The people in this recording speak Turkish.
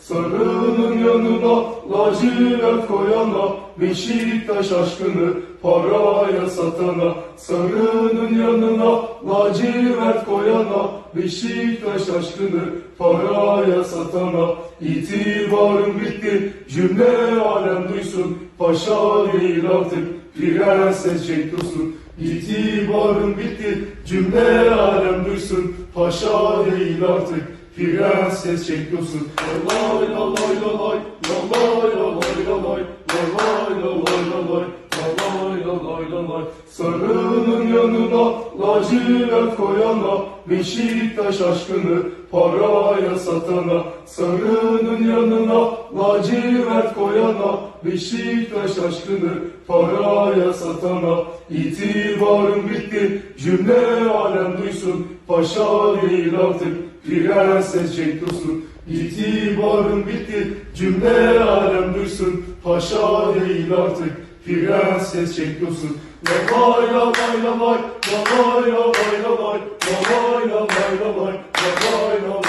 Sarının yanına lacivert koyana Beşiktaş aşkını paraya satana. Sarının yanına lacivert koyana Beşiktaş aşkını paraya satana. İtibarım bitti cümle alem duysun. Paşa değil artık prenses çek dursun. İtibarım bitti cümle alem duysun. Paşa değil artık prenses çek dursun Lay lay lay lay lay lay lay Sarının yanına lacivert koyana Beşiktaş aşkını paraya satana. Sarının yanına lacivert koyana Beşiktaş aşkını paraya satana. İtibarım bitti cümle alem duysun. Paşa değil artık prenses çek dursun İtibarım bitti cümle alem duysun. Paşa değil artık Prenses çekiyorsun. La lay la lay la lay, la lay la lay la lay, la lay la lay la lay, la lay la